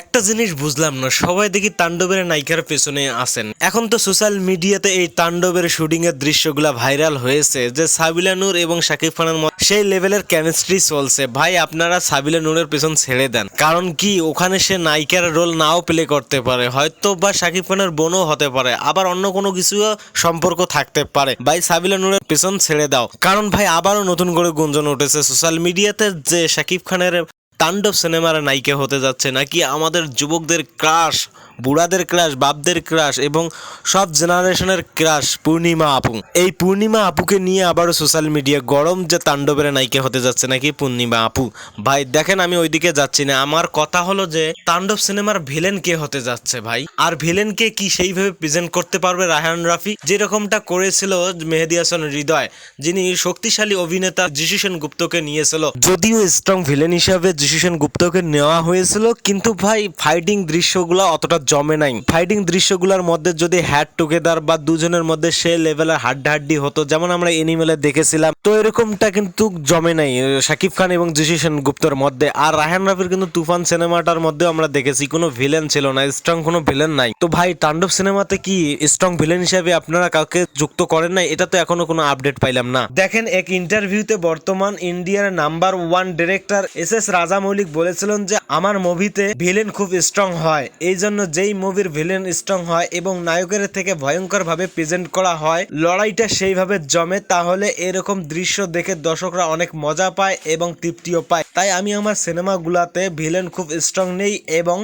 একটা জিনিস বুঝলাম না, সবাই দেখি তাণ্ডবের নায়িকার পেছনে আসেন এখন তো সোশ্যাল মিডিয়াতে এই তাণ্ডবের শুটিং এর দৃশ্যগুলা ভাইরাল হয়েছে যে সাবিলা নূর এবং শাকিব খানের সেই লেভেলের কেমিস্ট্রি চলছে। ভাই, আপনারা সাবিলা নূরের পেছন ছেড়ে দেন। কারণ কি, ওখানে সে নায়িকার রোল নাও প্লে করতে পারে হয়তো বা শাকিব খানের বোনও হতে পারে, আবার অন্য কোনো কিছু সম্পর্ক থাকতে পারে। ভাই, সাবিলা নূরের পেছন ছেড়ে দাও। কারণ ভাই, আবারও নতুন করে গুঞ্জন উঠেছে। সোশ্যাল মিডিয়াতে যে শাকিব খানের তাণ্ডব সিনেমার নায়িকা হতে যাচ্ছে নাকি আমাদের যুবকদের ক্রাশ বুড়াদের ক্রাশ বাপদের ক্রাশ এবং সব জেনারেশনের ক্রাশ পূর্ণিমা আপু। এই পূর্ণিমা আপুকে নিয়ে আবারও সোশ্যাল মিডিয়া গরম যে তাণ্ডবের নায়িকা হতে যাচ্ছে নাকি পূর্ণিমা আপু? ভাই, দেখেন আমি ওইদিকে যাচ্ছি না। আমার কথা হলো যে, তাণ্ডব সিনেমার ভিলেন কে হতে যাচ্ছে ভাই? আর ভিলেনকে কি সেইভাবে প্রেজেন্ট করতে পারবে রায়হান রাফি? যেরকমটা করেছিল মেহেদি হাসান হৃদয়, যিনি শক্তিশালী অভিনেতা যিশু গুপ্তকে নিয়েছিল। যদিও স্ট্রং ভিলেন হিসাবে যিশু গুপ্তকে নেওয়া হয়েছিল, কিন্তু ভাই ফাইটিং দৃশ্যগুলো অতটা জমে নাই। ফাইটিং দৃশ্যগুলোর মধ্যে যদি হ্যাড টুগেদার বা দুজনের মধ্যে সে লেভেলের হাড্ডাহাড্ডি হতো, যেমন আমরা এনিমেলে দেখেছিলাম, তো এরকমটা কিন্তু জমে নাই শাকিব খান এবং সেন গুপ্তর মধ্যে। আর রায়হান রাফির কিন্তু তুফান সিনেমাটার মধ্যেও আমরা দেখেছি, কোনো ভিলেন ছিল না স্ট্রং কোনো ভিলেন নাই। তো ভাই, তাণ্ডব সিনেমাতে কি স্ট্রং ভিলেন হিসেবে আপনারা কাউকে যুক্ত করেন নাই? এটা তো এখনও কোনো আপডেট পাইলাম না। দেখেন, এক ইন্টারভিউতে বর্তমান ইন্ডিয়ার number one director S S Rajamouli বলেছিলেন যে, আমার মুভিতে ভিলেন খুব স্ট্রং হয়। এই জন্য যেই মুভির ভিলেন স্ট্রং হয় এবং নায়কের থেকে ভয়ঙ্কর ভাবে প্রেজেন্ট করা হয়, লড়াইটা সেইভাবে জমে, তাহলে এরকম দৃশ্য দেখে দর্শকরা অনেক মজা পায় এবং তৃপ্তিও পায়। তাই আমি আমার সিনেমাগুলাতে ভিলেন খুব স্ট্রং নেই এবং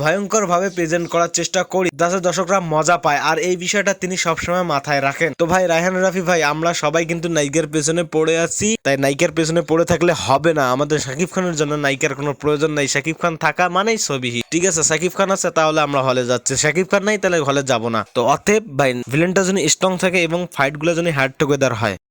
ভয়ঙ্কর ভাবে প্রেজেন্ট করার চেষ্টা করি, যাতে দর্শকরা মজা পায়। আর এই বিষয়টা তিনি সবসময় মাথায় রাখেন। তো ভাই, রায়হান রাফি ভাই, আমরা সবাই কিন্তু নায়িকার পেছনে পড়ে আছি। তাই নায়িকার পেছনে পড়ে থাকলে হবে না। আমাদের শাকিব খানের জন্য নায়িকার কোনো প্রয়োজন নাই। শাকিব খান থাকা মানেই ছবি ঠিক আছে, শাকিব খান আছে, তাহলে আমরা হলে যাচ্ছি। শাকিব খান নাই, তাহলে হলে যাব না। তো অতএব ভাই ভিলেনটা যেন স্ট্রং থাকে এবং ফাইটগুলো যেন হার্ড টুগেদার হয়